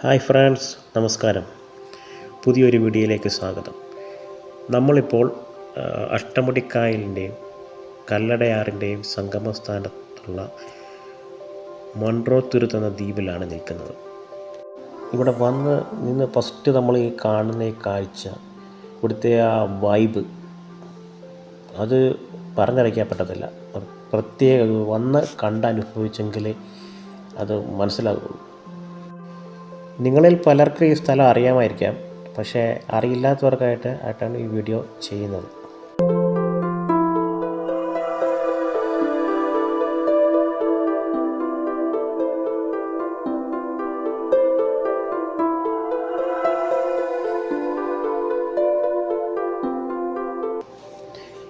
Hi friends നമസ്കാരം. പുതിയൊരു വീഡിയോയിലേക്ക് സ്വാഗതം. നമ്മളിപ്പോൾ അഷ്ടമുടിക്കായലിന്റെയും കല്ലടയാറിന്റെയും സംഗമസ്ഥാനത്തുള്ള മൺട്രോ തുരുത്ത് എന്ന ദ്വീപിലാണ് നിൽക്കുന്നത്. ഇവിടെ വന്ന് നിന്ന് ഫസ്റ്റ് നമ്മൾ ഈ കാണുന്ന കാഴ്ച ഇവിടുത്തെ ആ വൈബ് അത് പറഞ്ഞറിയിക്കാൻ പറ്റത്തില്ല പ്രത്യേക വന്ന് കണ്ടനുഭവിച്ചെങ്കിലേ അത് മനസ്സിലാകുള്ളൂ നിങ്ങളിൽ പലർക്കും ഈ സ്ഥലം അറിയാമായിരിക്കാം. പക്ഷേ അറിയില്ലാത്തവർക്കായിട്ട് ആയിട്ടാണ് ഈ വീഡിയോ ചെയ്യുന്നത്.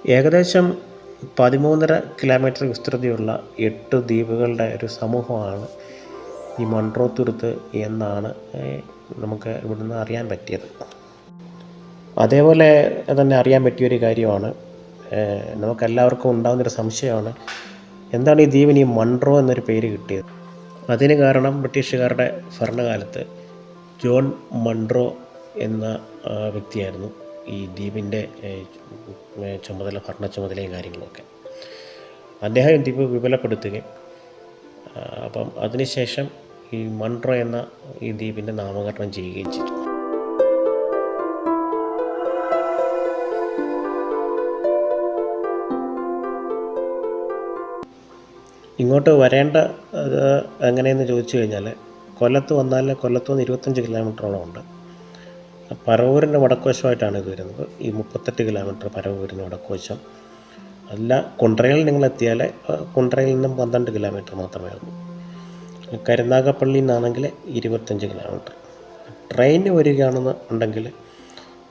ഏകദേശം പതിമൂന്നര കിലോമീറ്റർ വിസ്തൃതിയുള്ള എട്ട് ദ്വീപുകളുടെ ഒരു സമൂഹമാണ് ഈ മൺട്രോ തുരുത്ത് എന്നാണ് നമുക്ക് ഇവിടുന്ന് അറിയാൻ പറ്റിയത്. അതേപോലെ തന്നെ അറിയാൻ പറ്റിയൊരു കാര്യമാണ് നമുക്കെല്ലാവർക്കും ഉണ്ടാകുന്നൊരു സംശയമാണ് എന്താണ് ഈ ദ്വീപിന് ഈ മൺട്രോ എന്നൊരു പേര് കിട്ടിയത്? അതിന് കാരണം ബ്രിട്ടീഷുകാരുടെ ഭരണകാലത്ത് ജോൺ മൺട്രോ എന്ന വ്യക്തിയായിരുന്നു ഈ ദ്വീപിന്റെ ചുമതല ഭരണ ചുമതലയും കാര്യങ്ങളുമൊക്കെ അദ്ദേഹം ദ്വീപ് വിപുലപ്പെടുത്തുകയും അപ്പം അതിനുശേഷം ഈ മൺട്രോ എന്ന ഈ ദ്വീപിന്റെ നാമകരണം ചെയ്യുകയും ചെയ്തു. ഇങ്ങോട്ട് വരേണ്ട എങ്ങനെയെന്ന് ചോദിച്ചു കഴിഞ്ഞാൽ കൊല്ലത്ത് വന്നാൽ കൊല്ലത്ത് നിന്ന് ഇരുപത്തഞ്ച് കിലോമീറ്ററോളം ഉണ്ട്. പരവൂരിന്റെ വടക്കുവശമായിട്ടാണ് ഇത് വരുന്നത്. ഈ മുപ്പത്തെട്ട് കിലോമീറ്റർ പരവൂരിന്റെ വടക്കുവശം. അല്ല കുണ്ടറയിൽ നിങ്ങൾ എത്തിയാൽ കുണ്ടറയിൽ നിന്നും പന്ത്രണ്ട് കിലോമീറ്റർ മാത്രമേ ഉള്ളൂ. കരുനാഗപ്പള്ളിയിൽ നിന്നാണെങ്കിൽ ഇരുപത്തഞ്ച് കിലോമീറ്റർ. ട്രെയിൻ വരികയാണെന്ന് ഉണ്ടെങ്കിൽ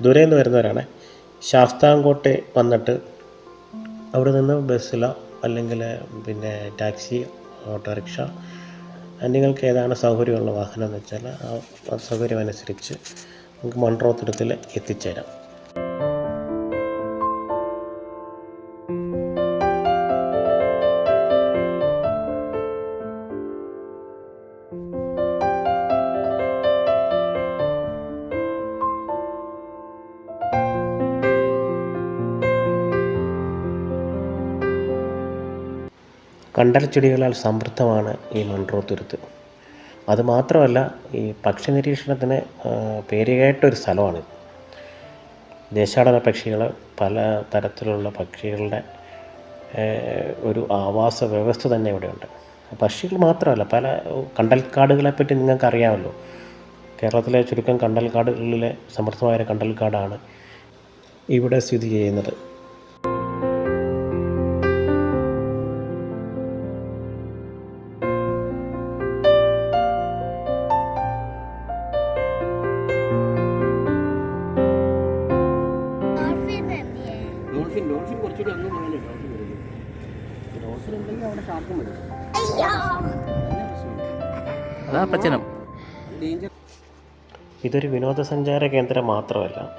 ദൂരെ നിന്ന് വരുന്നവരാണ് ശാസ്താംകോട്ടെ വന്നിട്ട് അവിടെ നിന്ന് ബസ്സിലോ അല്ലെങ്കിൽ പിന്നെ ടാക്സി ഓട്ടോറിക്ഷ നിങ്ങൾക്ക് ഏതാണ് സൗകര്യമുള്ള വാഹനം എന്ന് വെച്ചാൽ ആ സൗകര്യമനുസരിച്ച് നമുക്ക് മൺട്രോ എത്തിച്ചേരാം. കണ്ടൽ ചെടികളാൽ സമൃദ്ധമാണ് ഈ മൺട്രോ തുരുത്ത്. അതുമാത്രമല്ല ഈ പക്ഷി നിരീക്ഷണത്തിന് പേരുകേട്ടൊരു സ്ഥലമാണിത്. ദേശാടന പക്ഷികൾ പല തരത്തിലുള്ള പക്ഷികളുടെ ഒരു ആവാസ വ്യവസ്ഥ തന്നെ ഇവിടെയുണ്ട്. പക്ഷികൾ മാത്രമല്ല പല കണ്ടൽക്കാടുകളെപ്പറ്റി നിങ്ങൾക്ക് അറിയാമല്ലോ കേരളത്തിലെ ചുരുക്കം കണ്ടൽക്കാടുകളിലെ സമൃദ്ധമായ കണ്ടൽക്കാടാണ് ഇവിടെ സ്ഥിതി ചെയ്യുന്നത്. അതാ പ്രശ്നം. ഡേഞ്ചർ. ഇതൊരു വിനോദസഞ്ചാര കേന്ദ്രം മാത്രമല്ല.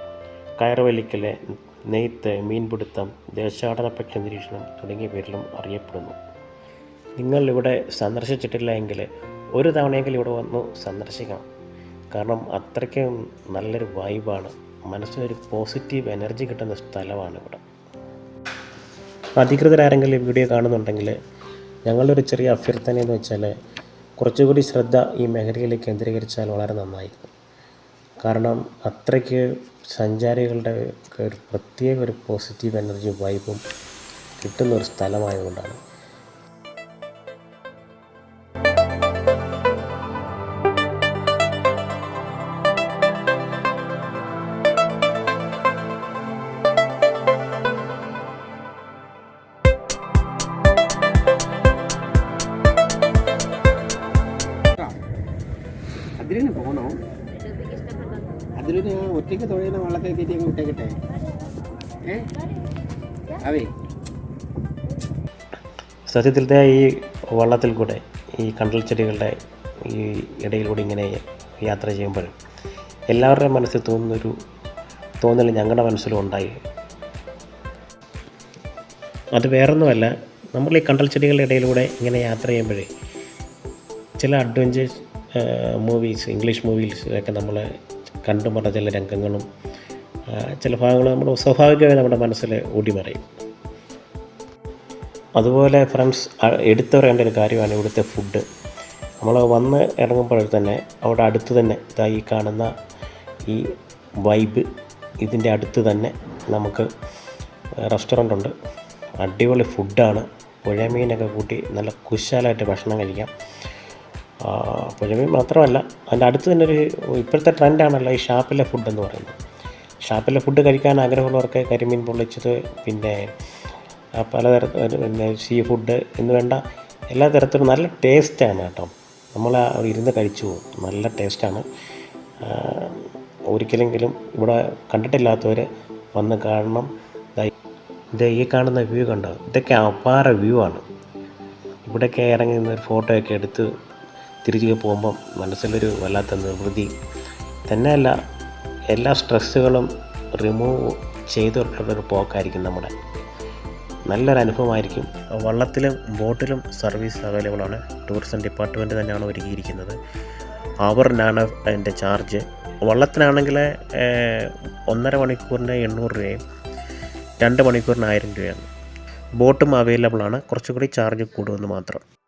കയറുവലിക്കലെ നെയ്ത്ത് മീൻപിടുത്തം ദേശാടന പക്ഷി നിരീക്ഷണം തുടങ്ങിയ പേരിലും അറിയപ്പെടുന്നു. നിങ്ങൾ ഇവിടെ സന്ദർശിച്ചിട്ടില്ല എങ്കിൽ ഒരു തവണയെങ്കിലും ഇവിടെ വന്ന് സന്ദർശിക്കണം. കാരണം അത്രയ്ക്കും നല്ലൊരു വൈബാണ് മനസ്സിനൊരു പോസിറ്റീവ് എനർജി കിട്ടുന്ന സ്ഥലമാണ് ഇവിടെ. അധികൃതരാരെങ്കിലും ഈ വീഡിയോ കാണുന്നുണ്ടെങ്കിൽ ഞങ്ങളുടെ ഒരു ചെറിയ അഭ്യർത്ഥന എന്ന് വെച്ചാൽ കുറച്ചുകൂടി ശ്രദ്ധ ഈ മേഖലയിൽ കേന്ദ്രീകരിച്ചാൽ വളരെ നന്നായിരിക്കും. കാരണം അത്രയ്ക്ക് സഞ്ചാരികളുടെ ഒരു പ്രത്യേക ഒരു പോസിറ്റീവ് എനർജി വൈബും കിട്ടുന്ന ഒരു സ്ഥലമായതുകൊണ്ടാണ്. അതിലിന് ഒറ്റയ്ക്ക് തുഴയുന്ന വള്ളത്തെ കയറ്റി ഞങ്ങൾ ഈ വള്ളത്തിൽ കൂടെ ഈ കണ്ടൽ ചെടികളുടെ ഈ ഇടയിലൂടെ ഇങ്ങനെ യാത്ര ചെയ്യുമ്പോൾ എല്ലാവരുടെയും മനസ്സിൽ തോന്നുന്നൊരു തോന്നൽ ഞങ്ങളുടെ മനസ്സിലും ഉണ്ടായി. അത് വേറൊന്നുമല്ല നമ്മൾ ഈ കണ്ടൽ ചെടികളുടെ ഇടയിലൂടെ ഇങ്ങനെ യാത്ര ചെയ്യുമ്പോഴേ ചില അഡ്വഞ്ചേഴ്സ് മൂവീസ് ഇംഗ്ലീഷ് മൂവീസിലൊക്കെ നമ്മൾ കണ്ടുമറ ചില രംഗങ്ങളും ചില ഭാഗങ്ങൾ നമ്മൾ സ്വാഭാവികമായി നമ്മുടെ മനസ്സിൽ ഓടിമറയും അതുപോലെ ഫ്രണ്ട്സ് എടുത്തു പറയേണ്ട ഒരു കാര്യമാണ് ഇവിടുത്തെ ഫുഡ് നമ്മൾ വന്ന് ഇറങ്ങുമ്പോൾ തന്നെ അവിടെ അടുത്ത് തന്നെ ഈ കാണുന്ന ഈ വൈബ് ഇതിന്റെ അടുത്ത് തന്നെ നമുക്ക് റെസ്റ്റോറന്റ് ഉണ്ട്. അടിപൊളി ഫുഡാണ് പുഴമീനൊക്കെ കൂട്ടി നല്ല കുശാലായിട്ട് ഭക്ഷണം കഴിക്കാം. ആ, പുഴമീൻ മാത്രമല്ല അതിന്റെ അടുത്ത് തന്നെ ഒരു ഇപ്പോഴത്തെ ട്രെൻഡാണല്ലോ ഈ ഷാപ്പിലെ ഫുഡ് എന്ന് പറയുന്നത്. ഷാപ്പിലെ ഫുഡ് കഴിക്കാൻ ആഗ്രഹമുള്ളവർക്ക് കരിമീൻ പൊള്ളിച്ചത് പിന്നെ പലതരത്തിൽ പിന്നെ സീ ഫുഡ് എന്ന് വേണ്ട എല്ലാ തരത്തിലും നല്ല ടേസ്റ്റാണ് കേട്ടോ. നമ്മൾ ഇരുന്ന് കഴിച്ചു പോകും. നല്ല ടേസ്റ്റാണ് ഒരിക്കലെങ്കിലും ഇവിടെ കണ്ടിട്ടില്ലാത്തവർ വന്ന് കാണണം. ഇത് ഈ കാണുന്ന വ്യൂ കണ്ടോ? ഇതൊക്കെ അപാര വ്യൂ ആണ്. ഇവിടെയൊക്കെ ഇറങ്ങി നിന്ന് ഫോട്ടോയൊക്കെ എടുത്ത് തിരിച്ചു പോകുമ്പം മനസ്സിലൊരു വല്ലാത്ത നിർവൃതി. തന്നെയല്ല എല്ലാ സ്ട്രെസ്സുകളും റിമൂവ് ചെയ്തിട്ടുള്ളൊരു പോക്കായിരിക്കും നമ്മുടെ. നല്ലൊരു അനുഭവമായിരിക്കും. വള്ളത്തിലും ബോട്ടിലും സർവീസ് അവൈലബിളാണ്. ടൂറിസം ഡിപ്പാർട്ട്മെന്റ് തന്നെയാണ് ഒരുക്കിയിരിക്കുന്നത്. അവറിനാണ് അതിന്റെ ചാർജ്. വള്ളത്തിനാണെങ്കിൽ ഒന്നര മണിക്കൂറിന് എണ്ണൂറ് രൂപയും രണ്ട് മണിക്കൂറിന് ആയിരം രൂപയാണ്. ബോട്ടും അവൈലബിളാണ്. കുറച്ചുകൂടി ചാർജ് കൂടുമെന്ന് മാത്രം.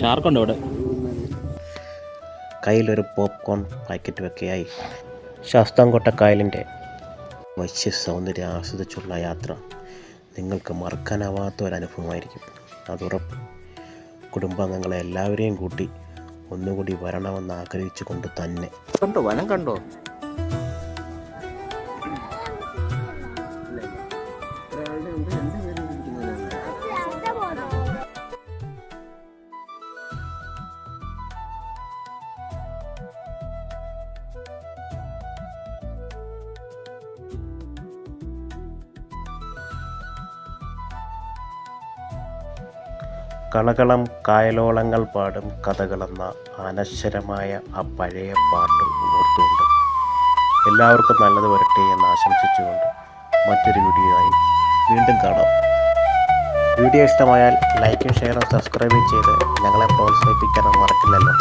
ഷാർക്കുണ്ട് ഇവിടെ കയ്യിലൊരു പോപ്കോൺ പാക്കറ്റ് വെക്കയായി ശാസ്താംകോട്ട കായലിന്റെ വശ്യ സൗന്ദര്യം ആസ്വദിച്ചുള്ള യാത്ര നിങ്ങൾക്ക് മറക്കാനാവാത്ത ഒരു അനുഭവമായിരിക്കും അതുറപ്പ്. കുടുംബാംഗങ്ങളെ എല്ലാവരെയും കൂട്ടി ഒന്നുകൂടി വരണമെന്ന് ആഗ്രഹിച്ചുകൊണ്ട് തന്നെ. കണ്ടോ? വനം കണ്ടോ? കളകളം കായലോളങ്ങൾ പാടും കഥകളെന്ന അനശ്വരമായ ആ പഴയ പാട്ട് ഓർത്തുകൊണ്ട് എല്ലാവർക്കും നല്ലത് വരട്ടെ എന്ന് ആശംസിച്ചുകൊണ്ട് മറ്റൊരു വീഡിയോ ആയി വീണ്ടും കാണാം. വീഡിയോ ഇഷ്ടമായാൽ ലൈക്കും ഷെയറും സബ്സ്ക്രൈബും ചെയ്ത് ഞങ്ങളെ പ്രോത്സാഹിപ്പിക്കാനും മറക്കില്ലല്ലോ.